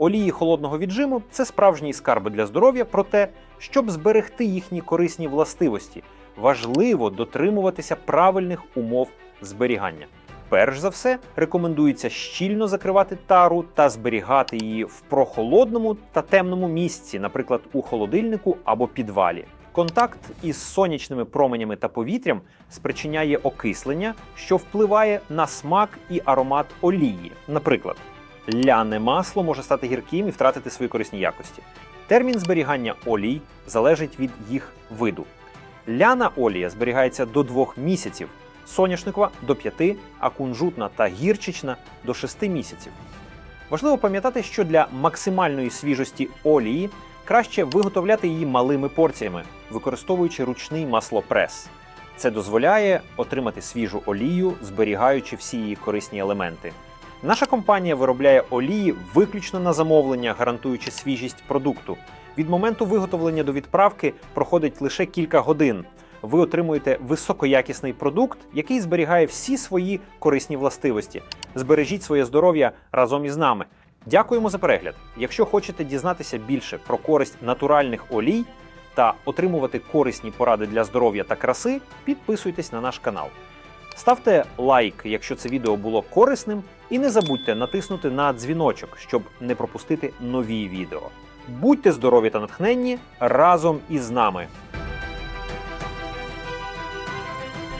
Олії холодного віджиму це справжній скарб для здоров'я, проте, щоб зберегти їхні корисні властивості, важливо дотримуватися правильних умов зберігання. Перш за все, рекомендується щільно закривати тару та зберігати її в прохолодному та темному місці, наприклад, у холодильнику або підвалі. Контакт із сонячними променями та повітрям спричиняє окислення, що впливає на смак і аромат олії. Наприклад, ляне масло може стати гірким і втратити свої корисні якості. Термін зберігання олій залежить від їх виду. Ляна олія зберігається до 2 місяців, соняшникова до 5, а кунжутна та гірчична до 6 місяців. Важливо пам'ятати, що для максимальної свіжості олії краще виготовляти її малими порціями, використовуючи ручний маслопрес. Це дозволяє отримати свіжу олію, зберігаючи всі її корисні елементи. Наша компанія виробляє олії виключно на замовлення, гарантуючи свіжість продукту. Від моменту виготовлення до відправки проходить лише кілька годин. Ви отримуєте високоякісний продукт, який зберігає всі свої корисні властивості. Збережіть своє здоров'я разом із нами. Дякуємо за перегляд. Якщо хочете дізнатися більше про користь натуральних олій та отримувати корисні поради для здоров'я та краси, підписуйтесь на наш канал. Ставте лайк, якщо це відео було корисним, і не забудьте натиснути на дзвіночок, щоб не пропустити нові відео. Будьте здорові та натхненні разом із нами!